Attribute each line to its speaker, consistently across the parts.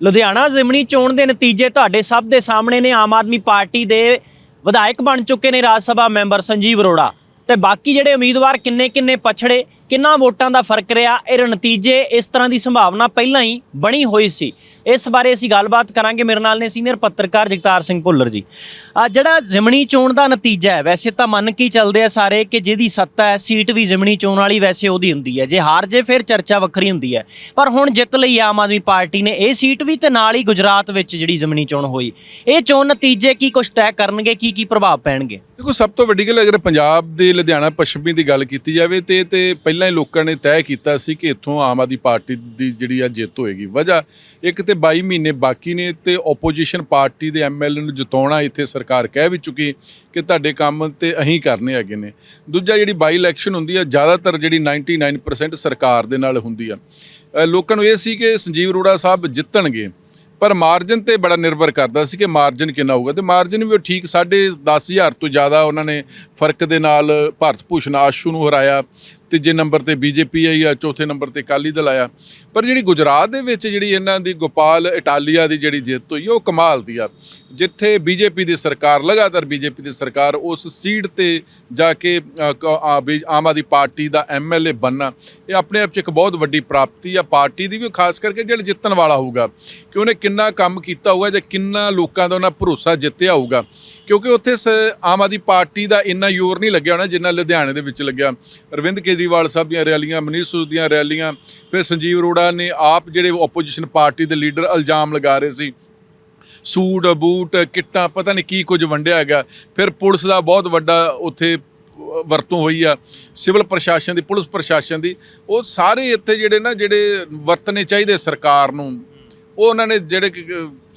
Speaker 1: ਲੁਧਿਆਣਾ ਜ਼ਿਮਨੀ ਚੋਣ ਦੇ ਨਤੀਜੇ ਤੁਹਾਡੇ ਸਭ ਦੇ ਸਾਹਮਣੇ ਨੇ। ਆਮ ਆਦਮੀ ਪਾਰਟੀ ਦੇ ਵਿਧਾਇਕ ਬਣ ਚੁੱਕੇ ਨੇ ਰਾਜ ਸਭਾ ਮੈਂਬਰ ਸੰਜੀਵ ਅਰੋੜਾ। ਤੇ ਬਾਕੀ ਜਿਹੜੇ ਉਮੀਦਵਾਰ ਕਿੰਨੇ ਕਿੰਨੇ ਪਛੜੇ, ਕਿੰਨਾ ਵੋਟਾਂ ਦਾ ਫ਼ਰਕ ਰਿਹਾ ਇਹ ਨਤੀਜੇ ਇਸ ਤਰ੍ਹਾਂ ਦੀ ਸੰਭਾਵਨਾ ਪਹਿਲਾਂ ਹੀ ਬਣੀ ਹੋਈ ਸੀ। ਇਸ ਬਾਰੇ ਅਸੀਂ ਗੱਲਬਾਤ ਕਰਾਂਗੇ। ਮੇਰੇ ਨਾਲ ਨੇ ਸੀਨੀਅਰ ਪੱਤਰਕਾਰ ਜਗਤਾਰ ਸਿੰਘ ਭੁੱਲਰ ਜੀ। ਆ ਜਿਹੜਾ ਜ਼ਿਮਨੀ ਚੋਣ ਦਾ ਨਤੀਜਾ ਹੈ, ਵੈਸੇ ਤਾਂ ਮੰਨ ਕੇ ਹੀ ਚੱਲਦੇ ਆ ਸਾਰੇ ਕਿ ਜਿਹਦੀ ਸੱਤਾ ਹੈ, ਸੀਟ ਵੀ ਜ਼ਿਮਨੀ ਚੋਣ ਵਾਲੀ ਵੈਸੇ ਉਹਦੀ ਹੁੰਦੀ ਹੈ। ਜੇ ਹਾਰ ਜੇ ਫਿਰ ਚਰਚਾ ਵੱਖਰੀ ਹੁੰਦੀ ਹੈ। ਪਰ ਹੁਣ ਜਿੱਤ ਲਈ ਆਮ ਆਦਮੀ ਪਾਰਟੀ ਨੇ ਇਹ ਸੀਟ ਵੀ ਤੇ ਨਾਲ ਹੀ ਗੁਜਰਾਤ ਵਿੱਚ ਜਿਹੜੀ ਜ਼ਿਮਨੀ ਚੋਣ ਹੋਈ। ਇਹ ਚੋਣ ਨਤੀਜੇ ਕੀ ਕੁਝ ਤੈਅ ਕਰਨਗੇ, ਕੀ ਕੀ ਪ੍ਰਭਾਵ ਪੈਣਗੇ?
Speaker 2: ਦੇਖੋ, ਸਭ ਤੋਂ ਵੱਡੀ ਗੱਲ ਅਗਰ ਪੰਜਾਬ ਦੇ ਲੁਧਿਆਣਾ ਪੱਛਮੀ ਦੀ ਗੱਲ ਕੀਤੀ ਜਾਵੇ, ਤੇ ਤੇ ਪਹਿਲਾਂ ਹੀ ਲੋਕਾਂ ਨੇ ਤੈਅ ਕੀਤਾ ਸੀ ਕਿ ਇੱਥੋਂ ਆਮ ਆਦਮੀ ਪਾਰਟੀ ਦੀ ਜਿਹੜੀ ਆ ਜਿੱਤ ਹੋਏਗੀ। ਵਜ੍ਹਾ ਇੱਕ ਤੇ 22 ਮਹੀਨੇ ਬਾਕੀ ਨੇ ਤੇ ਆਪੋਜੀਸ਼ਨ ਪਾਰਟੀ ਦੇ ਐਮਐਲਏ ਨੂੰ ਜਿਤਾਉਣਾ ਇੱਥੇ ਸਰਕਾਰ ਕਹਿ ਵੀ ਚੁੱਕੀ ਕਿ ਤੁਹਾਡੇ ਕੰਮ ਤੇ ਅਹੀਂ ਕਰਨੇ ਹੈਗੇ ਨੇ। ਦੂਜਾ ਜਿਹੜੀ ਬਾਈ ਇਲੈਕਸ਼ਨ ਹੁੰਦੀ ਆ, ਜ਼ਿਆਦਾਤਰ ਜਿਹੜੀ 99% ਸਰਕਾਰ ਦੇ ਨਾਲ ਹੁੰਦੀ ਆ। ਲੋਕਾਂ ਨੂੰ ਇਹ ਸੀ ਕਿ ਸੰਜੀਵ ਅਰੋੜਾ ਸਾਹਿਬ ਜਿੱਤਣਗੇ, ਪਰ ਮਾਰਜਨ ਤੇ ਬੜਾ ਨਿਰਭਰ ਕਰਦਾ ਸੀ ਕਿ ਮਾਰਜਨ ਕਿੰਨਾ ਹੋਊਗਾ। ਤੇ ਮਾਰਜਨ ਵੀ ਉਹ ਠੀਕ ਸਾਢੇ 10000 ਤੋਂ ਜ਼ਿਆਦਾ ਉਹਨਾਂ ਨੇ ਫ਼ਰਕ ਦੇ ਨਾਲ ਭਾਰਤ ਭੂਸ਼ਣ ਆਸ਼ੂ ਨੂੰ ਹਰਾਇਆ ਤੀਜੇ ਨੰਬਰ ਤੇ ਬੀਜੇਪੀ ਆਈ ਆ, ਚੌਥੇ ਨੰਬਰ ਤੇ ਅਕਾਲੀ ਦਲ ਆਇਆ। ਪਰ ਜਿਹੜੀ ਗੁਜਰਾਤ ਦੇ ਵਿੱਚ ਜਿਹੜੀ ਇਹਨਾਂ ਦੀ ਗੋਪਾਲ ਇਟਾਲੀਆ ਦੀ ਜਿਹੜੀ ਜਿੱਤ ਹੋਈ, ਉਹ ਕਮਾਲ ਦੀ ਆ। ਜਿੱਥੇ ਬੀਜੇਪੀ ਦੀ ਸਰਕਾਰ, ਲਗਾਤਾਰ ਬੀਜੇਪੀ ਦੀ ਸਰਕਾਰ ਉਸ ਸੀਟ ਤੇ ਜਾ ਕੇ ਬੀ- ਆਮ ਆਦਮੀ ਪਾਰਟੀ ਦਾ ਐਮਐਲਏ ਬਣਨਾ, ਇਹ ਆਪਣੇ ਆਪ 'ਚ ਇੱਕ ਬਹੁਤ ਵੱਡੀ ਪ੍ਰਾਪਤੀ ਆ। ਪਾਰਟੀ ਦੀ ਵੀ, ਖਾਸ ਕਰਕੇ ਜਿਹੜਾ ਜਿੱਤਣ ਵਾਲਾ ਹੋਊਗਾ, ਕਿ ਉਹਨੇ ਕਿੰਨਾ ਕੰਮ ਕੀਤਾ ਹੋਊਗਾ ਜਾਂ ਕਿੰਨਾ ਲੋਕਾਂ ਦਾ ਉਹਨਾਂ ਭਰੋਸਾ ਜਿੱਤਿਆ ਹੋਊਗਾ। ਕਿਉਂਕਿ ਉੱਥੇ ਸ- ਆਮ ਆਦਮੀ ਪਾਰਟੀ ਦਾ ਇੰਨਾ ਜ਼ੋਰ ਨਹੀਂ ਲੱਗਿਆ ਹੋਣਾ ਜਿੰਨਾ ਲੁਧਿਆਣੇ ਦੇ ਵਿੱਚ ਲੱਗਿਆ। ਅਰਵਿੰਦ ਕੇ ਕੇਜਰੀਵਾਲ ਸਾਹਿਬ ਦੀਆਂ ਰੈਲੀਆਂ, ਮਨੀਸ਼ ਸੂਦ ਦੀਆਂ ਰੈਲੀਆਂ, ਫਿਰ ਸੰਜੀਵ ਅਰੋੜਾ ਨੇ ਆਪ ਜਿਹੜੇ ਆਪੋਜੀਸ਼ਨ ਪਾਰਟੀ ਦੇ ਲੀਡਰ ਇਲਜ਼ਾਮ ਲਗਾ ਰਹੇ ਸੀ। ਸੂਟ, ਬੂਟ, ਕਿੱਟਾਂ, ਪਤਾ ਨਹੀਂ ਕੀ ਕੁਝ ਵੰਡਿਆ ਹੈਗਾ। ਫਿਰ ਪੁਲਿਸ ਦਾ ਬਹੁਤ ਵੱਡਾ ਉੱਥੇ ਵਰਤੋਂ ਹੋਈ ਆ, ਸਿਵਲ ਪ੍ਰਸ਼ਾਸਨ ਦੀ, ਪੁਲਿਸ ਪ੍ਰਸ਼ਾਸਨ ਦੀ। ਉਹ ਸਾਰੇ ਇੱਥੇ ਜਿਹੜੇ ਨਾ, ਜਿਹੜੇ ਵਰਤਨੇ ਚਾਹੀਦੇ ਸਰਕਾਰ ਨੂੰ, ਉਹ ਉਹਨਾਂ ਨੇ ਜਿਹੜੇ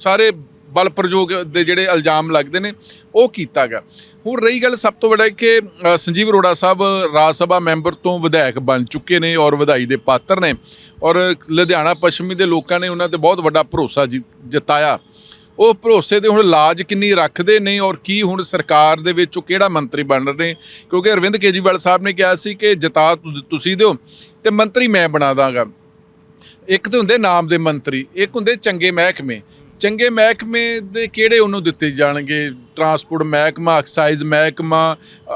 Speaker 2: ਸਾਰੇ ਬਲ ਪ੍ਰਯੋਗ ਦੇ ਜਿਹੜੇ ਇਲਜ਼ਾਮ ਲੱਗਦੇ ਨੇ, ਉਹ ਕੀਤਾ ਗਿਆ। ਹੁਣ ਰਹੀ ਗੱਲ ਸਭ ਤੋਂ ਵੱਡਾ ਕਿ ਸੰਜੀਵ ਅਰੋੜਾ ਸਾਹਿਬ ਰਾਜ ਸਭਾ ਮੈਂਬਰ ਤੋਂ ਵਿਧਾਇਕ ਬਣ ਚੁੱਕੇ ਨੇ ਔਰ ਵਧਾਈ ਦੇ ਪਾਤਰ ਨੇ ਔਰ ਲੁਧਿਆਣਾ ਪੱਛਮੀ ਦੇ ਲੋਕਾਂ ਨੇ ਉਹਨਾਂ ਤੇ ਬਹੁਤ ਵੱਡਾ ਭਰੋਸਾ ਜਿ- ਜਤਾਇਆ। ਉਹ ਭਰੋਸੇ ਦੇ ਹੁਣ ਲਾਜ ਕਿੰਨੀ ਰੱਖਦੇ ਨੇ ਔਰ ਕੀ ਹੁਣ ਸਰਕਾਰ ਦੇ ਵਿੱਚ ਉਹ ਕਿਹੜਾ ਮੰਤਰੀ ਬਣ ਰਹੇ ਨੇ? ਕਿਉਂਕਿ ਅਰਵਿੰਦ ਕੇਜਰੀਵਾਲ ਸਾਹਿਬ ਨੇ ਕਿਹਾ ਸੀ ਕਿ ਜਤਾ ਤੁਸੀਂ ਦਿਓ ਤੇ ਮੰਤਰੀ ਮੈਂ ਬਣਾ ਦਾਂਗਾ। ਇੱਕ ਤੇ ਹੁੰਦੇ ਨਾਮ ਦੇ ਮੰਤਰੀ, ਇੱਕ ਹੁੰਦੇ ਚੰਗੇ ਮਹਿਕਮੇ ਚੰਗੇ ਮਹਿਕਮੇ ਦੇ ਕਿਹੜੇ ਉਹਨੂੰ ਦਿੱਤੇ ਜਾਣਗੇ? ਟਰਾਂਸਪੋਰਟ ਮਹਿਕਮਾ ਐਕਸਾਈਜ਼ ਮਹਿਕਮਾ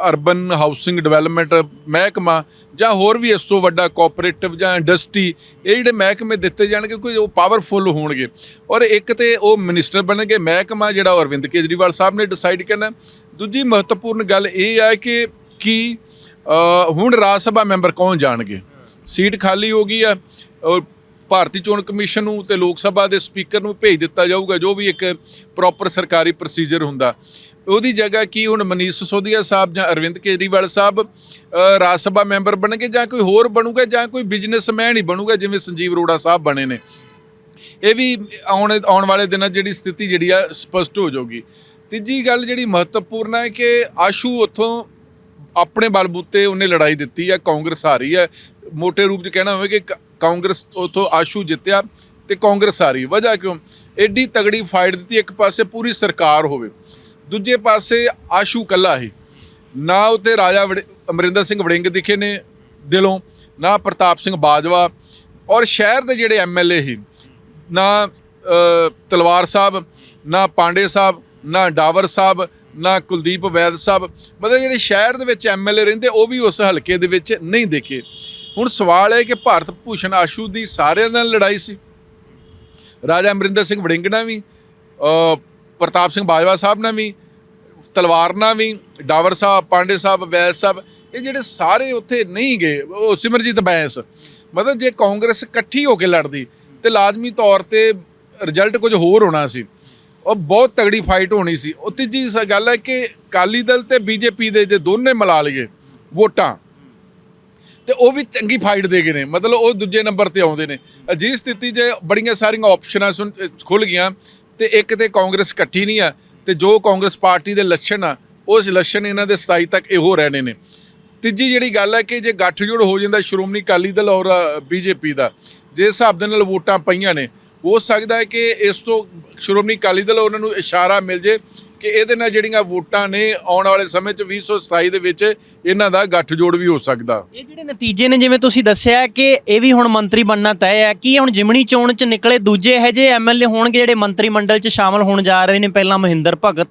Speaker 2: ਅਰਬਨ ਹਾਊਸਿੰਗ ਡਿਵੈਲਪਮੈਂਟ ਮਹਿਕਮਾ ਜਾਂ ਹੋਰ ਵੀ ਇਸ ਤੋਂ ਵੱਡਾ ਕੋਆਪਰੇਟਿਵ ਜਾਂ ਇੰਡਸਟਰੀ ਇਹ ਜਿਹੜੇ ਮਹਿਕਮੇ ਦਿੱਤੇ ਜਾਣਗੇ ਕੋਈ ਉਹ ਪਾਵਰਫੁੱਲ ਹੋਣਗੇ। ਔਰ ਇੱਕ ਤੇ ਉਹ ਮਿਨਿਸਟਰ ਬਣਨਗੇ, ਮਹਿਕਮਾ ਜਿਹੜਾ ਉਹ ਅਰਵਿੰਦ ਕੇਜਰੀਵਾਲ ਸਾਹਿਬ ਨੇ ਡਿਸਾਈਡ ਕਰਨਾ। ਦੂਜੀ ਮਹੱਤਵਪੂਰਨ ਗੱਲ ਇਹ ਹੈ ਕਿ ਕੀ ਹੁਣ ਰਾਜ ਸਭਾ ਮੈਂਬਰ ਕੌਣ ਜਾਣਗੇ? ਸੀਟ ਖਾਲੀ ਹੋ ਗਈ ਆ, ਔਰ ਭਾਰਤੀ ਚੋਣ ਕਮਿਸ਼ਨ ਨੂੰ ਤੇ ਲੋਕ ਸਭਾ ਦੇ ਸਪੀਕਰ ਨੂੰ ਭੇਜ ਦਿੱਤਾ ਜਾਊਗਾ, ਜੋ ਵੀ ਇੱਕ ਪ੍ਰੋਪਰ ਸਰਕਾਰੀ ਪ੍ਰੋਸੀਜਰ ਹੁੰਦਾ। ਉਹਦੀ ਜਗ੍ਹਾ ਕੀ ਹੁਣ ਮਨੀਸ਼ ਸਿਸੋਦੀਆ ਸਾਹਿਬ ਜਾਂ ਅਰਵਿੰਦ ਕੇਜਰੀਵਾਲ ਸਾਹਿਬ ਰਾਜ ਸਭਾ ਮੈਂਬਰ ਬਣਨਗੇ ਜਾਂ ਕੋਈ ਹੋਰ ਬਣੂਗਾ ਜਾਂ ਕੋਈ ਬਿਜ਼ਨਸਮੈਨ ਹੀ ਬਣੂਗਾ, ਜਿਵੇਂ ਸੰਜੀਵ ਅਰੋੜਾ ਸਾਹਿਬ ਬਣੇ ਨੇ। ਇਹ ਵੀ ਆਉਣ ਆਉਣ ਵਾਲੇ ਦਿਨਾਂ 'ਚ ਜਿਹੜੀ ਸਥਿਤੀ ਜਿਹੜੀ ਆ, ਸਪਸ਼ਟ ਹੋ ਜਾਊਗੀ। ਤੀਜੀ ਗੱਲ ਜਿਹੜੀ ਮਹੱਤਵਪੂਰਨ ਹੈ ਕਿ ਆਸ਼ੂ ਉੱਥੋਂ ਆਪਣੇ ਬਲਬੂਤੇ ਉਹਨੇ ਲੜਾਈ ਦਿੱਤੀ ਆ, ਕਾਂਗਰਸ ਹਾਰੀ ਹੈ ਮੋٹے ਰੂਪ 'ਚ ਕਹਿਣਾ ਹੋਵੇ ਕਿ ਕ- ਕਾਂਗਰਸ ਉੱਥੋਂ ਆਸ਼ੂ ਜਿੱਤਿਆ ਤੇ ਕਾਂਗਰਸ ਹਾਰੀ। ਵਜ੍ਹਾ ਕਿਉਂ? ਐਡੀ ਤਗੜੀ ਫਾਈਟ ਦਿੱਤੀ, ਇੱਕ ਪਾਸੇ ਪੂਰੀ ਸਰਕਾਰ ਹੋਵੇ, ਦੂਜੇ ਪਾਸੇ ਆਸ਼ੂ ਕੱਲਾ ਹੀ। ਨਾ ਉਤੇ ਰਾਜਾ ਵੜ- ਅਮਰਿੰਦਰ ਸਿੰਘ ਵੜਿੰਗ ਦਿਖੇ ਨੇ ਦਿਲੋਂ, ਨਾ ਪ੍ਰਤਾਪ ਸਿੰਘ ਬਾਜਵਾ ਔਰ ਸ਼ਹਿਰ ਦੇ ਜਿਹੜੇ ਐਮਐਲਏ ਹੀ ਨਾ ਤਲਵਾਰ ਸਾਹਿਬ, ਨਾ ਪਾਂਡੇ ਸਾਹਿਬ, ਨਾ ਡਾਵਰ ਸਾਹਿਬ, ਨਾ ਕੁਲਦੀਪ ਵੈਦ ਸਾਹਿਬ, ਮਤਲਬ ਜਿਹੜੇ ਸ਼ਹਿਰ ਦੇ ਵਿੱਚ ਐਮਐਲਏ ਰਹਿੰਦੇ, ਉਹ ਵੀ ਉਸ ਹਲਕੇ ਦੇ ਵਿੱਚ ਨਹੀਂ ਦੇਖੇ। ਹੁਣ ਸਵਾਲ ਹੈ ਕਿ ਭਾਰਤ ਭੂਸ਼ਣ ਆਸ਼ੂ ਦੀ ਸਾਰਿਆਂ ਨਾਲ ਲੜਾਈ ਸੀ। ਰਾਜਾ ਅਮਰਿੰਦਰ ਸਿੰਘ ਵੜਿੰਗ ਨਾਲ ਵੀ ਪ੍ਰਤਾਪ ਸਿੰਘ ਬਾਜਵਾ ਸਾਹਿਬ ਨਾਲ ਵੀ, ਤਲਵਾਰ ਨਾਲ ਵੀ, ਡਾਵਰ ਸਾਹਿਬ, ਪਾਂਡੇ ਸਾਹਿਬ, ਵੈਸ ਸਾਹਿਬ, ਇਹ ਜਿਹੜੇ ਸਾਰੇ ਉੱਥੇ ਨਹੀਂ ਗਏ, ਉਹ ਸਿਮਰਜੀਤ ਬੈਂਸ। ਮਤਲਬ ਜੇ ਕਾਂਗਰਸ ਇਕੱਠੀ ਹੋ ਕੇ ਲੜਦੀ, ਤੇ ਲਾਜ਼ਮੀ ਤੌਰ ਤੇ ਰਿਜ਼ਲਟ ਕੁਝ ਹੋਰ ਹੋਣਾ ਸੀ। ਉਹ ਬਹੁਤ ਤਗੜੀ ਫਾਈਟ ਹੋਣੀ ਸੀ। ਉਹ ਤੀਜੀ ਸ- ਗੱਲ ਹੈ ਕਿ ਕਾਲੀ ਦਲ ਤੇ ਬੀਜੇਪੀ ਦੇ ਜੇ ਦੋਨੇ ਮਿਲਾ ਲਈਏ, ਵੋਟਾਂ ਤੇ ਉਹ ਵੀ ਚੰਗੀ ਫਾਈਟ ਦੇ ਗਏ ਨੇ। ਮਤਲਬ ਉਹ ਦੂਜੇ ਨੰਬਰ ਤੇ ਆਉਂਦੇ ਨੇ। ਅਜਿਹੀ ਸਥਿਤੀ 'ਚ ਬੜੀਆਂ ਸਾਰੀਆਂ ਆਪਸ਼ਨਾਂ ਸੁਣ ਖੁੱਲ ਗਈਆਂ ਤੇ ਇੱਕ ਤੇ ਕਾਂਗਰਸ ਇਕੱਠੀ ਨਹੀਂ ਆ ਤੇ ਜੋ ਕਾਂਗਰਸ ਪਾਰਟੀ ਦੇ ਲੱਛਣ ਆ, ਉਸ ਲੱਛਣ ਇਹਨਾਂ ਦੇ 27 ਤੱਕ ਇਹੋ ਰਹਿਣੇ ਨੇ। ਤੀਜੀ ਜਿਹੜੀ ਗੱਲ ਹੈ ਕਿ ਜੇ ਗੱਠਜੋੜ ਹੋ ਜਾਂਦਾ ਸ਼੍ਰੋਮਣੀ ਅਕਾਲੀ ਦਲ ਔਰ ਬੀਜੇਪੀ ਦਾ, ਜੇ ਹਿਸਾਬ ਦੇ ਨਾਲ ਵੋਟਾਂ ਪਈਆਂ ਨੇ, ਹੋ ਸਕਦਾ ਹੈ ਕਿ ਇਸ ਤੋਂ ਸ਼੍ਰੋਮਣੀ ਅਕਾਲੀ ਦਲ ਉਹਨਾਂ ਨੂੰ ਇਸ਼ਾਰਾ ਮਿਲ ਜੇ ਕਿ ਇਹਦੇ ਨਾਲ ਜਿਹੜੀਆਂ ਵੋਟਾਂ ਨੇ ਆਉਣ ਵਾਲੇ ਸਮੇਂ 'ਚ 2027 ਦੇ ਵਿੱਚ ਇਹਨਾਂ ਦਾ ਗੱਠਜੋੜ ਵੀ ਹੋ ਸਕਦਾ।
Speaker 1: ਇਹ ਜਿਹੜੇ ਨਤੀਜੇ ਨੇ ਜਿਵੇਂ ਤੁਸੀਂ ਦੱਸਿਆ ਕਿ ਇਹ ਵੀ ਹੁਣ ਮੰਤਰੀ ਬਣਨਾ ਤੈਅ ਹੈ ਕੀ ਹੁਣ ਜਿਮਣੀ ਚੋਣ ਚ ਨਿਕਲੇ ਦੂਜੇ ਇਹੋ ਜਿਹੇ ਐਮਐਲਏ ਹੋਣਗੇ ਜਿਹੜੇ ਮੰਤਰੀ ਮੰਡਲ ਚ ਸ਼ਾਮਲ ਹੋਣ ਜਾ ਰਹੇ ਨੇ ਪਹਿਲਾਂ ਮਹਿੰਦਰ ਭਗਤ?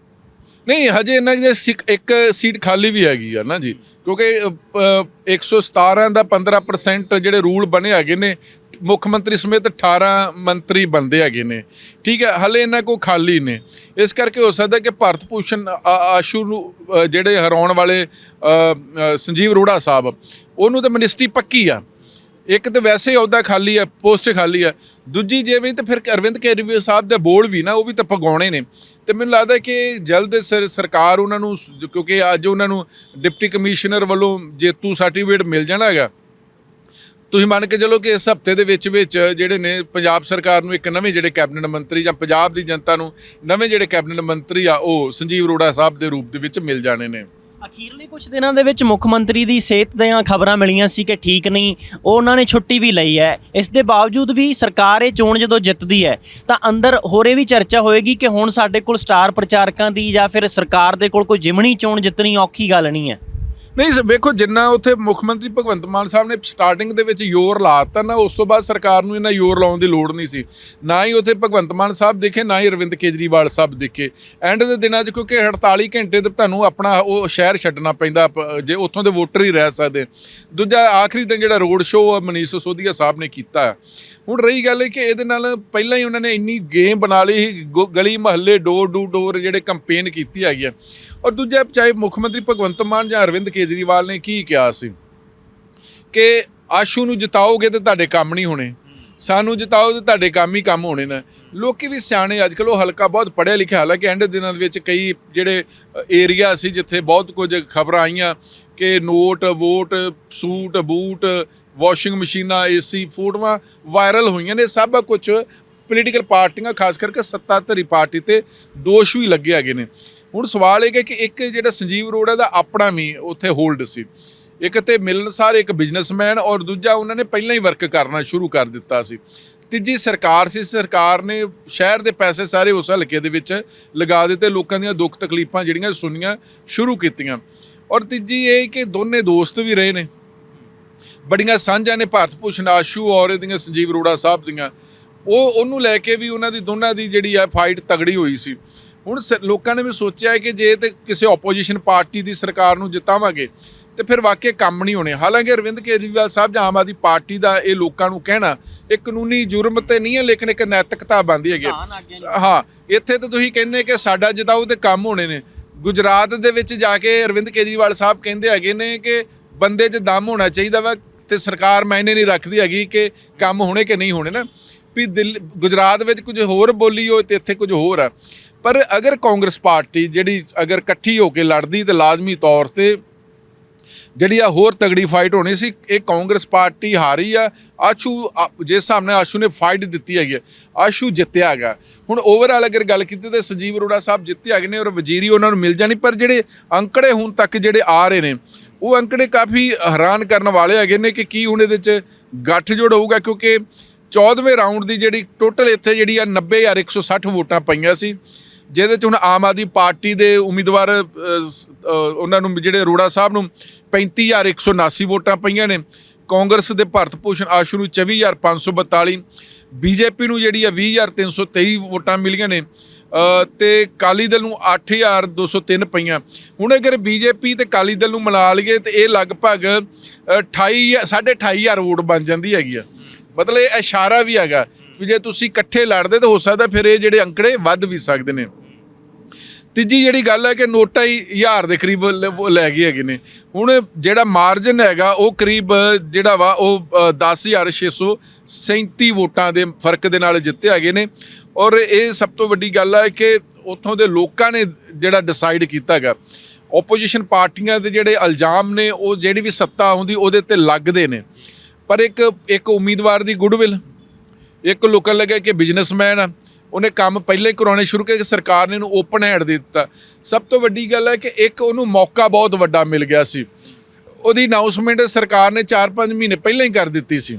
Speaker 2: ਨਹੀਂ ਹਜੇ ਇਹਨਾਂ ਦੇ ਇੱਕ ਸੀਟ ਖਾਲੀ ਵੀ ਹੈਗੀ ਆ ਨਾ ਜੀ ਕਿਉਂਕਿ ਅ, ਅ, 117 ਦਾ 15% ਜਿਹੜੇ ਰੂਲ ਬਣੇ ਹੈਗੇ ਨੇ ਮੁੱਖ ਮੰਤਰੀ ਸਮੇਤ 18 ਮੰਤਰੀ ਬੰਦੇ ਹੈਗੇ ਨੇ। ਠੀਕ ਹੈ, ਹਲੇ ਇਹਨਾਂ ਕੋ ਖਾਲੀ ਨੇ। ਇਸ ਕਰਕੇ ਹੋ ਸਕਦਾ ਕਿ ਭਾਰਤ ਭੂਸ਼ਣ ਆਸ਼ੂ ਨੂੰ ਜਿਹੜੇ ਹਰਾਉਣ ਵਾਲੇ ਸੰਜੀਵ ਅਰੋੜਾ ਸਾਹਿਬ, ਉਹਨੂੰ ਤਾਂ ਮਿਨਿਸਟਰੀ ਪੱਕੀ ਆ। ਇੱਕ ਤਾਂ ਵੈਸੇ ਅਹੁਦਾ ਖਾਲੀ ਆ, ਪੋਸਟ ਖਾਲੀ ਆ। ਦੂਜੀ ਜੇ ਵੀ ਤਾਂ ਫਿਰ ਅਰਵਿੰਦ ਕੇਜਰੀਵਾਲ ਸਾਹਿਬ ਦੇ ਬੋਲ ਵੀ ਨਾ, ਉਹ ਵੀ ਤਾਂ ਪਗਾਉਣੇ ਨੇ। ਤੇ ਮੈਨੂੰ ਲੱਗਦਾ ਕਿ ਜਲਦ ਸਰ- ਸਰਕਾਰ ਉਹਨਾਂ ਨੂੰ ਕਿਉਂਕਿ ਅੱਜ ਉਹਨਾਂ ਨੂੰ ਡਿਪਟੀ ਕਮਿਸ਼ਨਰ ਵੱਲੋਂ ਜੇਤੂ ਸਰਟੀਫਿਕੇਟ ਮਿਲ ਜਾਣਾ ਹੈਗਾ। ਤੁਸੀਂ ਮੰਨ ਕੇ ਚੱਲੋ ਕਿ ਇਸ ਹਫ਼ਤੇ ਦੇ ਵਿੱਚ ਵਿੱਚ ਜਿਹੜੇ ਨੇ ਪੰਜਾਬ ਸਰਕਾਰ ਨੂੰ ਇੱਕ ਨਵੇਂ ਜਿਹੜੇ ਕੈਬਨਿਟ ਮੰਤਰੀ ਜਾਂ ਪੰਜਾਬ ਦੀ ਜਨਤਾ ਨੂੰ ਨਵੇਂ ਜਿਹੜੇ ਕੈਬਨਿਟ ਮੰਤਰੀ ਆ, ਉਹ ਸੰਜੀਵ ਅਰੋੜਾ ਸਾਹਿਬ ਦੇ ਰੂਪ ਦੇ ਵਿੱਚ ਮਿਲ ਜਾਣੇ ਨੇ।
Speaker 1: ਅਖੀਰਲੇ ਕੁਝ ਦਿਨਾਂ ਦੇ ਵਿੱਚ ਮੁੱਖ ਮੰਤਰੀ ਦੀ ਸਿਹਤ ਦੀਆਂ ਖਬਰਾਂ ਮਿਲੀਆਂ ਸੀ ਕਿ ਠੀਕ ਨਹੀਂ, ਉਹ ਉਹਨਾਂ ਨੇ ਛੁੱਟੀ ਵੀ ਲਈ ਹੈ। ਇਸ ਦੇ ਬਾਵਜੂਦ ਵੀ ਸਰਕਾਰ ਇਹ ਚੋਣ ਜਦੋਂ ਜਿੱਤਦੀ ਹੈ, ਤਾਂ ਅੰਦਰ ਹੋਰੇ ਵੀ ਚਰਚਾ ਹੋਏਗੀ ਕਿ ਹੁਣ ਸਾਡੇ ਕੋਲ ਸਟਾਰ ਪ੍ਰਚਾਰਕਾਂ ਦੀ ਜਾਂ ਫਿਰ ਸਰਕਾਰ ਦੇ ਕੋਲ ਕੋਈ ਜਿਮਣੀ ਚੋਣ ਜਿੱਤਣੀ ਔਖੀ ਗੱਲ ਨਹੀਂ ਹੈ।
Speaker 2: ਨਹੀਂ ਵੇਖੋ ਜਿੰਨਾ ਉੱਥੇ ਮੁੱਖ ਮੰਤਰੀ ਭਗਵੰਤ ਮਾਨ ਸਾਹਿਬ ਨੇ ਸਟਾਰਟਿੰਗ ਦੇ ਵਿੱਚ ਯੋਰ ਲਾਤਾ ਨਾ ਉਸ ਤੋਂ ਬਾਅਦ ਸਰਕਾਰ ਨੂੰ ਇਹਨਾਂ ਯੋਰ ਲਾਉਣ ਦੀ ਲੋੜ ਨਹੀਂ ਸੀ। ਨਾ ਹੀ ਉੱਥੇ ਭਗਵੰਤ ਮਾਨ ਸਾਹਿਬ ਦਿਖੇ ਨਾ ਹੀ ਅਰਵਿੰਦ ਕੇਜਰੀਵਾਲ ਸਾਹਿਬ ਦਿਖੇ। ਐਂਡ ਦੇ ਦਿਨਾਂ 'ਚ ਕਿਉਂਕਿ 48 ਘੰਟੇ ਤੇ ਤੁਹਾਨੂੰ ਆਪਣਾ ਉਹ ਸ਼ਹਿਰ ਛੱਡਣਾ ਪੈਂਦਾ ਪ- ਜੇ ਉੱਥੋਂ ਦੇ ਵੋਟਰ ਹੀ ਰਹਿ ਸਕਦੇ। ਦੂਜਾ ਆਖਰੀ ਦਿਨ ਜਿਹੜਾ ਰੋਡ ਸ਼ੋਅ ਮਨੀਸ਼ ਸਿਸੋਦੀਆ ਸਾਹਿਬ ਨੇ ਕੀਤਾ। ਹੁਣ ਰਹੀ ਗੱਲ ਹੈ ਕਿ ਇਹਦੇ ਨਾਲ ਪਹਿਲਾਂ ਹੀ ਉਹਨਾਂ ਨੇ ਇੰਨੀ ਗੇਮ ਬਣਾ ਲਈ ਸੀ, ਗੋ- ਗਲੀ ਮਹੱਲੇ ਡੋਰ ਟੂ ਡੋਰ ਜਿਹੜੇ ਕੰਪੇਨ ਕੀਤੀ ਹੈਗੀ ਆ। ਔਰ ਦੂਜਾ, ਚਾਹੇ ਮੁੱਖ ਮੰਤਰੀ ਭਗਵੰਤ ਮਾਨ ਜਾਂ ਅਰਵਿੰਦ ਕੇਜਰੀਵਾਲ ਨੇ ਕੀ ਕਿਹਾ ਸੀ? ਕਿ ਆਸ਼ੂ ਨੂੰ ਜਿਤਾਓਗੇ ਤੇ ਤੁਹਾਡੇ ਕੰਮ ਨਹੀਂ ਹੋਣੇ। ਸਾਨੂੰ ਜਿਤਾਓ ਤੇ ਤੁਹਾਡੇ ਕੰਮ ਹੀ ਕੰਮ ਹੋਣੇ ਨੇ। ਲੋਕੀ ਵੀ ਸਿਆਣੇ ਅੱਜ ਕੱਲ੍ਹ ਉਹ ਹਲਕਾ ਬਹੁਤ ਪੜ੍ਹਿਆ ਲਿਖਿਆ, ਹਾਲਾਂਕਿ ਐਂਡ ਦਿਨਾਂ ਦੇ ਵਿੱਚ ਕਈ ਜਿਹੜੇ ਏਰੀਆ ਸੀ ਜਿੱਥੇ ਬਹੁਤ ਕੁਝ ਖਬਰਾਂ ਆਈਆਂ ਕਿ note, vote, suit, boot washing ਮਸ਼ੀਨਾਂ ਏਸੀ ਫੋਟੋਆਂ ਵਾਇਰਲ ਹੋਈਆਂ ਨੇ। ਸਭ ਕੁਝ ਪੋਲੀਟੀਕਲ ਪਾਰਟੀਆਂ, ਖਾਸ ਕਰਕੇ ਸੱਤਾਧਾਰੀ ਪਾਰਟੀ ਤੇ ਦੋਸ਼ ਵੀ ਲੱਗੇ ਹੈਗੇ ਨੇ। ਹੁਣ ਸਵਾਲ ਇਹ ਹੈ ਕਿ ਇੱਕ ਜਿਹੜਾ ਸੰਜੀਵ ਅਰੋੜਾ ਦਾ ਆਪਣਾ ਵੀ ਉੱਥੇ ਹੋਲਡ ਸੀ, ਇੱਕ ਤੇ ਮਿਲਣਸਾਰ ਇੱਕ ਬਿਜ਼ਨਸਮੈਨ ਔਰ ਦੂਜਾ ਉਹਨਾਂ ਨੇ ਪਹਿਲਾਂ ਹੀ ਵਰਕ ਕਰਨਾ ਸ਼ੁਰੂ ਕਰ ਦਿੱਤਾ ਸੀ। ਤੀਜੀ ਸਰਕਾਰ ਸੀ, ਸਰਕਾਰ ਨੇ ਸ਼ਹਿਰ ਦੇ ਪੈਸੇ ਸਾਰੇ ਉਸ ਹਲਕੇ ਦੇ ਵਿੱਚ ਲਗਾ ਦਿੱਤੇ, ਲੋਕਾਂ ਦੀਆਂ ਦੁੱਖ ਤਕਲੀਫਾਂ ਜਿਹੜੀਆਂ ਸੁਣੀਆਂ ਸ਼ੁਰੂ ਕੀਤੀਆਂ। ਔਰ ਤੀਜੀ ਇਹ ਕਿ ਦੋਨੇ ਦੋਸਤ ਵੀ ਰਹੇ ਨੇ। ਬੜੀਆਂ ਸਾਂਝਾਂ ਨੇ ਭਾਰਤ ਭੂਸ਼ਣ ਆਸ਼ੂ ਔਰ ਇਹਦੀਆਂ ਸੰਜੀਵ ਅਰੋੜਾ ਸਾਹਿਬ ਦੀਆਂ। ਉਹ ਉਹਨੂੰ ਲੈ ਕੇ ਵੀ ਉਹਨਾਂ ਦੀ ਦੋਨਾਂ ਦੀ ਜਿਹੜੀ ਆ ਫਾਈਟ ਤਗੜੀ ਹੋਈ ਸੀ। ਹੁਣ ਲੋਕਾਂ ਨੇ ਵੀ ਸੋਚਿਆ ਕਿ ਜੇ ਤੇ ਕਿਸੇ ਆਪੋਜੀਸ਼ਨ ਪਾਰਟੀ ਦੀ ਸਰਕਾਰ ਨੂੰ ਜਿਤਾਵਾਂਗੇ ਤੇ ਫਿਰ ਵਾਕਿਆ ਕੰਮ ਨਹੀਂ ਹੋਣੇ। ਹਾਲਾਂਕਿ ਅਰਵਿੰਦ ਕੇਜਰੀਵਾਲ ਸਾਹਿਬ ਜਾਂ ਆਮ ਆਦਮੀ ਪਾਰਟੀ ਦਾ ਇਹ ਲੋਕਾਂ ਨੂੰ ਕਹਿਣਾ ਇਹ ਕਾਨੂੰਨੀ ਜੁਰਮ ਤੇ ਨਹੀਂ ਹੈ ਲੇਕਿਨ ਇੱਕ ਨੈਤਿਕਤਾ ਬੰਦੀ ਹੈਗੀ ਹੈ। ਇੱਥੇ ਤਾਂ ਤੁਸੀਂ ਕਹਿੰਦੇ ਕਿ ਸਾਡਾ ਜਿਤਾਓ ਤੇ ਕੰਮ ਹੋਣੇ ਨੇ। ਗੁਜਰਾਤ ਦੇ ਵਿੱਚ ਜਾ ਕੇ ਅਰਵਿੰਦ ਕੇਜਰੀਵਾਲ ਸਾਹਿਬ ਕਹਿੰਦੇ ਹੈਗੇ ਨੇ ਕਿ ਬੰਦੇ 'ਚ ਦਮ ਹੋਣਾ ਚਾਹੀਦਾ ਵਾ ਤੇ ਸਰਕਾਰ ਮਾਇਨੇ ਨਹੀਂ ਰੱਖਦੀ ਹੈਗੀ ਕਿ ਕੰਮ ਹੋਣੇ ਕਿ ਨਹੀਂ ਹੋਣੇ ਨਾ। ਵੀ ਗੁਜਰਾਤ ਵਿੱਚ ਕੁਝ ਹੋਰ ਬੋਲੀ ਹੋ ਤੇ ਇੱਥੇ ਕੁਝ ਹੋਰ ਆ। ਪਰ ਅਗਰ ਕਾਂਗਰਸ ਪਾਰਟੀ ਜਿਹੜੀ ਅਗਰ ਇਕੱਠੀ ਹੋ ਕੇ ਲੜਦੀ ਤੇ ਲਾਜ਼ਮੀ ਤੌਰ ਤੇ ਜਿਹੜੀ ਆ ਹੋਰ ਤਗੜੀ ਫਾਈਟ ਹੋਣੀ ਸੀ, ਇਹ ਕਾਂਗਰਸ ਪਾਰਟੀ ਹਾਰੀ ਆ, ਆਸ਼ੂ ਆ- ਜਿਸ ਹਿਸਾਬ ਨਾਲ ਆਸ਼ੂ ਨੇ ਫਾਈਟ ਦਿੱਤੀ ਹੈਗੀ ਆਸ਼ੂ ਜਿੱਤਿਆ ਹੈਗਾ। ਹੁਣ ਓਵਰਆਲ ਅਗਰ ਗੱਲ ਕੀਤੀ ਤੇ ਸੰਜੀਵ ਅਰੋੜਾ ਸਾਹਿਬ ਜਿੱਤੇ ਹੈਗੇ ਨੇ ਔਰ ਵਜ਼ੀਰੀ ਉਹਨਾਂ ਨੂੰ ਮਿਲ ਜਾਣੀ, ਪਰ ਜਿਹੜੇ ਅੰਕੜੇ ਹੁਣ ਤੱਕ ਜਿਹੜੇ ਆ ਰਹੇ ਨੇ, ਉਹ ਅੰਕੜੇ ਕਾਫੀ ਹੈਰਾਨ ਕਰਨ ਵਾਲੇ ਹੈਗੇ ਨੇ ਕਿ ਕੀ ਹੁਣ ਇਹਦੇ ਚ ਗੱਠਜੋੜ ਹੋਊਗਾ, ਕਿਉਂਕਿ 14ਵੇਂ ਰਾਊਂਡ ਦੀ ਜਿਹੜੀ ਟੋਟਲ ਇੱਥੇ ਜਿਹੜੀ ਆ 90160 ਵੋਟਾਂ ਪਈਆਂ ਸੀ ਜਿਹਦੇ ਚ ਹੁਣ ਆਮ ਆਦਮੀ ਪਾਰਟੀ ਦੇ ਉਮੀਦਵਾਰ ਉਹਨਾਂ ਨੂੰ ਜਿਹੜੇ ਅਰੋੜਾ ਸਾਹਿਬ ਨੂੰ 35179 ਵੋਟਾਂ ਪਈਆਂ ਨੇ। ਕਾਂਗਰਸ ਦੇ ਭਾਰਤ ਭੂਸ਼ਣ ਆਸ਼ੂ ਨੂੰ 24542 ਬੀਜੇਪੀ ਨੂੰ ਜਿਹੜੀ ਆ 20323 ਵੋਟਾਂ ਮਿਲੀਆਂ ਨੇ। ਅ, ਤੇ ਕਾਲੀ ਦਲ ਨੂੰ 8203 ਪਈਆਂ। ਹੁਣ ਅਗਰ ਬੀਜੇਪੀ ਤੇ ਕਾਲੀ ਦਲ ਨੂੰ ਮਿਲਾ ਲਈਏ ਤੇ ਇਹ ਲਗਭਗ ਅ, 28 28500 ਵੋਟ ਬਣ ਜਾਂਦੀ ਹੈਗੀ ਆ। ਮਤਲਬ ਇਹ ਇਸ਼ਾਰਾ ਵੀ ਹੈਗਾ। ਵੀ ਜੇ ਤੁਸੀਂ ਇਕੱਠੇ ਲੜਦੇ ਤਾਂ ਹੋ ਸਕਦਾ ਫਿਰ ਇਹ ਜਿਹੜੇ ਅੰਕੜੇ ਵੱਧ ਵੀ ਸਕਦੇ ਨੇ। ਤੀਜੀ ਜਿਹੜੀ ਗੱਲ ਹੈ ਕਿ ਨੋਟਾ ਹੀ ਹਜ਼ਾਰ ਦੇ ਕਰੀਬ ਲੈ ਗਏ ਹੈਗੇ ਨੇ। ਹੁਣ ਜਿਹੜਾ ਮਾਰਜਨ ਹੈਗਾ ਉਹ ਕਰੀਬ ਜਿਹੜਾ ਵਾ ਉਹ ਅ, 10637 ਵੋਟਾਂ ਦੇ ਫ਼ਰਕ ਦੇ ਨਾਲ ਜਿੱਤੇ ਹੈਗੇ ਨੇ। ਔਰ ਇਹ ਸਭ ਤੋਂ ਵੱਡੀ ਗੱਲ ਹੈ ਕਿ ਉੱਥੋਂ ਦੇ ਲੋਕਾਂ ਨੇ ਜਿਹੜਾ ਡਿਸਾਈਡ ਕੀਤਾ ਹੈਗਾ ਆਪੋਜੀਸ਼ਨ ਪਾਰਟੀਆਂ ਦੇ ਜਿਹੜੇ ਇਲਜ਼ਾਮ ਨੇ ਉਹ ਜਿਹੜੀ ਵੀ ਸੱਤਾ ਆਉਂਦੀ ਉਹਦੇ ਤੇ ਲੱਗਦੇ ਨੇ। ਪਰ ਇੱਕ ਇੱਕ ਉਮੀਦਵਾਰ ਦੀ ਗੁੱਡਵਿਲ ਇੱਕ ਲੋਕਾਂ ਲੱਗਿਆ ਕਿ ਬਿਜ਼ਨਸਮੈਨ ਆ, ਉਹਨੇ ਕੰਮ ਪਹਿਲੇ ਕਰਾਉਣੇ ਸ਼ੁਰੂ ਕਰਕੇ ਸਰਕਾਰ ਨੇ ਇਹਨੂੰ ਓਪਨ ਹੈਂਡ ਦੇ ਦਿੱਤਾ। ਸਭ ਤੋਂ ਵੱਡੀ ਗੱਲ ਹੈ ਕਿ ਇੱਕ ਉਹਨੂੰ ਮੌਕਾ ਬਹੁਤ ਵੱਡਾ ਮਿਲ ਗਿਆ ਸੀ। ਉਹਦੀ ਅਨਾਉਂਸਮੈਂਟ ਸਰਕਾਰ ਨੇ 4-5 ਮਹੀਨੇ ਪਹਿਲਾਂ ਹੀ ਕਰ ਦਿੱਤੀ ਸੀ।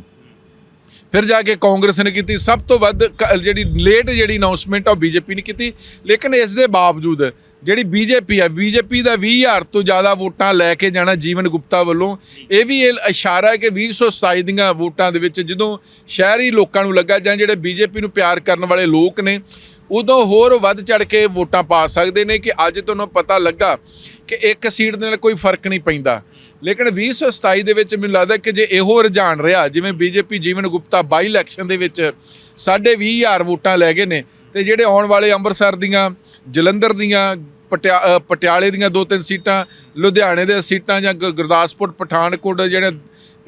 Speaker 2: ਫਿਰ ਜਾ ਕੇ ਕਾਂਗਰਸ ਨੇ ਕੀਤੀ। ਸਭ ਤੋਂ ਵੱਧ ਕ- ਜਿਹੜੀ ਲੇਟ ਜਿਹੜੀ ਅਨਾਉਂਸਮੈਂਟ ਆ ਬੀਜੇਪੀ ਨੇ ਕੀਤੀ। ਲੇਕਿਨ ਇਸ ਦੇ ਬਾਵਜੂਦ ਜਿਹੜੀ ਬੀਜੇਪੀ ਆ, ਬੀਜੇਪੀ ਦਾ 20000 ਤੋਂ ਜ਼ਿਆਦਾ ਵੋਟਾਂ ਲੈ ਕੇ ਜਾਣਾ ਜੀਵਨ ਗੁਪਤਾ ਵੱਲੋਂ, ਇਹ ਵੀ ਇਹ ਇਸ਼ਾਰਾ ਹੈ ਕਿ 2027 ਦੀਆਂ ਵੋਟਾਂ ਦੇ ਵਿੱਚ ਜਦੋਂ ਸ਼ਹਿਰੀ ਲੋਕਾਂ ਨੂੰ ਲੱਗਾ ਜਾਂ ਜਿਹੜੇ ਬੀਜੇਪੀ ਨੂੰ ਪਿਆਰ ਕਰਨ ਵਾਲੇ ਲੋਕ ਨੇ ਉਦੋਂ ਹੋਰ ਵੱਧ ਚੜ ਕੇ ਵੋਟਾਂ ਪਾ ਸਕਦੇ ਨੇ ਕਿ ਅੱਜ ਤੁਹਾਨੂੰ ਪਤਾ ਲੱਗਾ ਕਿ ਇੱਕ ਸੀਟ ਦੇ ਨਾਲ ਕੋਈ ਫ਼ਰਕ ਨਹੀਂ ਪੈਂਦਾ। ਲੇਕਿਨ 2027 ਦੇ ਵਿੱਚ ਮੈਨੂੰ ਲੱਗਦਾ ਕਿ ਜੇ ਇਹੋ ਰੁਝਾਨ ਰਿਹਾ, ਜਿਵੇਂ BJP Jeevan Gupta by election ਦੇ ਵਿੱਚ ਸਾਢੇ 20000 ਵੋਟਾਂ ਲੈ ਗਏ ਨੇ, ਤੇ ਜਿਹੜੇ ਆਉਣ ਵਾਲੇ ਅੰਮ੍ਰਿਤਸਰ ਦੀਆਂ, ਜਲੰਧਰ ਦੀਆਂ, ਪਟਿਆ- ਪਟਿਆਲੇ ਦੀਆਂ ਦੋ ਤਿੰਨ ਸੀਟਾਂ, ਲੁਧਿਆਣੇ ਦੇ ਸੀਟਾਂ ਜਾਂ ਗੁ- ਗੁਰਦਾਸਪੁਰ, ਪਠਾਨਕੋਟ ਜਿਹੜੇ,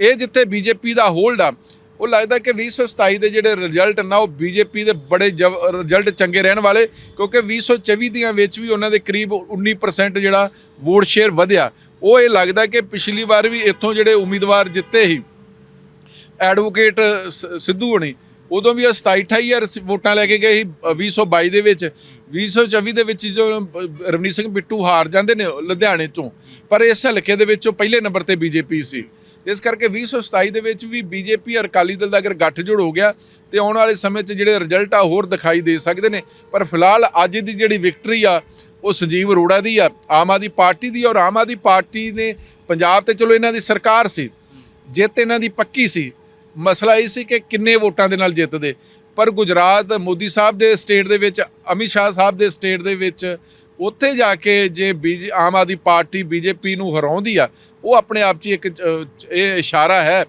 Speaker 2: ਇਹ ਜਿੱਥੇ ਬੀਜੇਪੀ ਦਾ ਹੋਲਡ ਆ ਉਹ ਲੱਗਦਾ ਕਿ 2027 ਦੇ ਜਿਹੜੇ ਰਿਜ਼ਲਟ ਨਾ ਉਹ ਬੀਜੇਪੀ ਦੇ ਬੜੇ ਰਿਜ਼ਲਟ ਚੰਗੇ ਰਹਿਣ ਵਾਲੇ ਕਿਉਂਕਿ 2024 ਦੀਆਂ ਵਿੱਚ ਵੀ ਉਹਨਾਂ ਦੇ ਕਰੀਬ 19% ਜਿਹੜਾ ਵੋਟ ਸ਼ੇਅਰ ਵਧਿਆ। ਉਹ ਇਹ ਲੱਗਦਾ ਕਿ ਪਿਛਲੀ ਵਾਰ ਵੀ ਇੱਥੋਂ ਜਿਹੜੇ ਉਮੀਦਵਾਰ ਜਿੱਤੇ ਸੀ ਐਡਵੋਕੇਟ ਸ- ਸਿੱਧੂ ਹੋਣੀ ਉਦੋਂ ਵੀ 27 28000 ਸ- ਵੋਟਾਂ ਲੈ ਕੇ ਗਏ ਸੀ ਅ, 2022 ਦੇ ਵਿੱਚ। 2024 ਦੇ ਵਿੱਚ ਜਦੋਂ ਰਵਨੀਤ ਸਿੰਘ ਬਿੱਟੂ ਹਾਰ ਜਾਂਦੇ ਨੇ ਲੁਧਿਆਣੇ ਤੋਂ ਪਰ ਇਸ ਹਲਕੇ ਦੇ ਵਿੱਚ ਉਹ ਪਹਿਲੇ ਨੰਬਰ ਤੇ ਬੀਜੇਪੀ ਸੀ। ਇਸ ਕਰਕੇ 2027 ਦੇ ਵਿੱਚ ਵੀ ਬੀਜੇਪੀ ਔਰ ਅਕਾਲੀ ਦਲ ਦਾ ਅਗਰ ਗੱਠਜੋੜ ਹੋ ਗਿਆ, ਤੇ ਆਉਣ ਵਾਲੇ ਸਮੇਂ 'ਚ ਜਿਹੜੇ ਰਿਜ਼ਲਟ ਆ ਹੋਰ ਦਿਖਾਈ ਦੇ ਸਕਦੇ ਨੇ। ਪਰ ਫਿਲਹਾਲ ਅੱਜ ਦੀ ਜਿਹੜੀ ਵਿਕਟਰੀ ਆ, ਉਹ ਸੰਜੀਵ ਅਰੋੜਾ ਦੀ ਆ। ਆਮ ਆਦਮੀ ਪਾਰਟੀ ਦੀ, ਔਰ ਆਮ ਆਦਮੀ ਪਾਰਟੀ ਨੇ ਪੰਜਾਬ ਤੇ ਚਲੋ ਇਹਨਾਂ ਦੀ ਸਰਕਾਰ ਸੀ, ਜਿੱਤ ਇਹਨਾਂ ਦੀ ਪੱਕੀ ਸੀ। ਮਸਲਾ ਇਹ ਸੀ ਕਿ ਕਿੰਨੇ ਵੋਟਾਂ ਦੇ ਨਾਲ ਜਿੱਤਦੇ। ਪਰ ਗੁਜਰਾਤ ਮੋਦੀ ਸਾਹਿਬ ਦੇ ਸਟੇਟ ਦੇ ਵਿੱਚ, ਅਮਿਤ ਸ਼ਾਹ ਸਾਹਿਬ ਦੇ ਸਟੇਟ ਦੇ ਵਿੱਚ ਉੱਥੇ ਜਾ ਕੇ ਜੇ ਬੀਜ ਆਮ ਆਦਮੀ ਪਾਰਟੀ ਬੀਜੇਪੀ ਨੂੰ ਹਰਾਉਂਦੀ ਆ, ਉਹ ਆਪਣੇ ਆਪ 'ਚ ਹੀ ਇੱਕ ਇਹ ਇਸ਼ਾਰਾ ਹੈ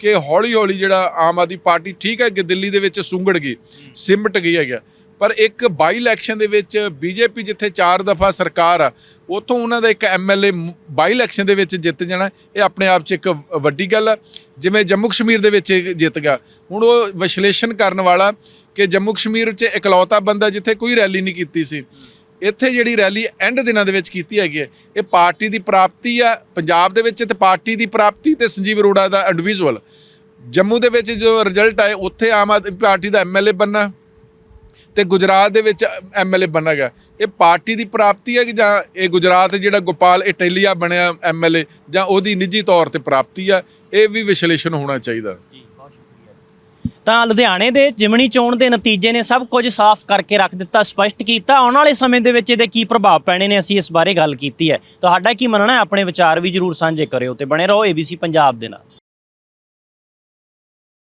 Speaker 2: ਕਿ ਹੌਲੀ ਹੌਲੀ ਜਿਹੜਾ ਆਮ ਆਦਮੀ ਪਾਰਟੀ, ਠੀਕ ਹੈ ਕਿ ਦਿੱਲੀ ਦੇ ਵਿੱਚ ਸੁੰਗੜ ਗਈ, ਸਿਮਟ ਗਈ ਹੈਗਾ ਪਰ ਇੱਕ ਬਾਈ ਇਲੈਕਸ਼ਨ ਦੇ ਵਿੱਚ ਬੀਜੇਪੀ ਜਿੱਥੇ ਚਾਰ ਦਫਾ ਸਰਕਾਰ ਆ, ਉਥੋਂ ਉਹਨਾਂ ਦਾ ਇੱਕ ਐਮਐਲਏ ਬਾਈ ਇਲੈਕਸ਼ਨ ਦੇ ਵਿੱਚ ਜਿੱਤ ਜਾਣਾ, ਇਹ ਆਪਣੇ ਆਪ 'ਚ ਇੱਕ ਵੱਡੀ ਗੱਲ ਆ, ਜਿਵੇਂ ਜੰਮੂ ਕਸ਼ਮੀਰ ਦੇ ਵਿੱਚ ਜਿੱਤ ਗਿਆ। ਹੁਣ ਉਹ ਵਿਸ਼ਲੇਸ਼ਣ ਕਰਨ ਵਾਲਾ ਕਿ ਜੰਮੂ ਕਸ਼ਮੀਰ 'ਚ ਇਕਲੌਤਾ ਬੰਦਾ ਜਿੱਥੇ ਕੋਈ ਰੈਲੀ ਨਹੀਂ ਕੀਤੀ ਸੀ ਇੱਥੇ ਜਿਹੜੀ ਰੈਲੀ ਐਂਡ ਦਿਨਾਂ ਦੇ ਵਿੱਚ ਕੀਤੀ ਹੈਗੀ ਹੈ, ਇਹ ਪਾਰਟੀ ਦੀ ਪ੍ਰਾਪਤੀ ਆ, ਪੰਜਾਬ ਦੇ ਵਿੱਚ ਤੇ ਪਾਰਟੀ ਦੀ ਪ੍ਰਾਪਤੀ ਤੇ ਸੰਜੀਵ ਅਰੋੜਾ ਦਾ ਇੰਡੀਵਿਜੂਅਲ ਜੰਮੂ ਦੇ ਵਿੱਚ ਜੋ ਰਿਜ਼ਲਟ ਆਏ, ਉੱਥੇ ਆਮ ਆਦਮੀ ਪਾਰਟੀ ਦਾ ਐਮਐਲਏ ਬੰਨਾ ਤੇ ਗੁਜਰਾਤ ਦੇ ਵਿੱਚ ਐਮਐਲਏ ਬਣਾ ਗਿਆ ਇਹ ਪਾਰਟੀ ਦੀ ਪ੍ਰਾਪਤੀ ਹੈ ਕਿ ਜਾਂ ਇਹ ਗੁਜਰਾਤ ਜਿਹੜਾ ਗੋਪਾਲ, ਇਟਲੀਆ ਬਣਿਆ ਐਮਐਲਏ ਜਾਂ ਉਹਦੀ ਨਿੱਜੀ ਤੌਰ ਤੇ ਪ੍ਰਾਪਤੀ ਆ, ਇਹ ਵੀ ਵਿਸ਼ਲੇਸ਼ਣ ਹੋਣਾ ਚਾਹੀਦਾ।
Speaker 1: ਤਾਂ ਲੁਧਿਆਣੇ ਦੇ ਜਿਮਣੀ ਚੋਣ ਦੇ ਨਤੀਜੇ ਨੇ ਸਭ ਕੁਝ ਸਾਫ਼ ਕਰਕੇ ਰੱਖ ਦਿੱਤਾ, ਸਪਸ਼ਟ ਕੀਤਾ। ਆਉਣ ਵਾਲੇ ਸਮੇਂ ਦੇ ਵਿੱਚ ਇਹਦੇ ਕੀ ਪ੍ਰਭਾਵ ਪੈਣੇ ਨੇ, ਅਸੀਂ ਇਸ ਬਾਰੇ ਗੱਲ ਕੀਤੀ ਹੈ। ਤੁਹਾਡਾ ਕੀ ਮੰਨਣਾ ਹੈ? ਆਪਣੇ ਵਿਚਾਰ ਵੀ ਜਰੂਰ ਸਾਂਝੇ ਕਰਿਓ ਤੇ ਬਣੇ ਰਹੋ ABC ਪੰਜਾਬ ਦੇ ਨਾਲ।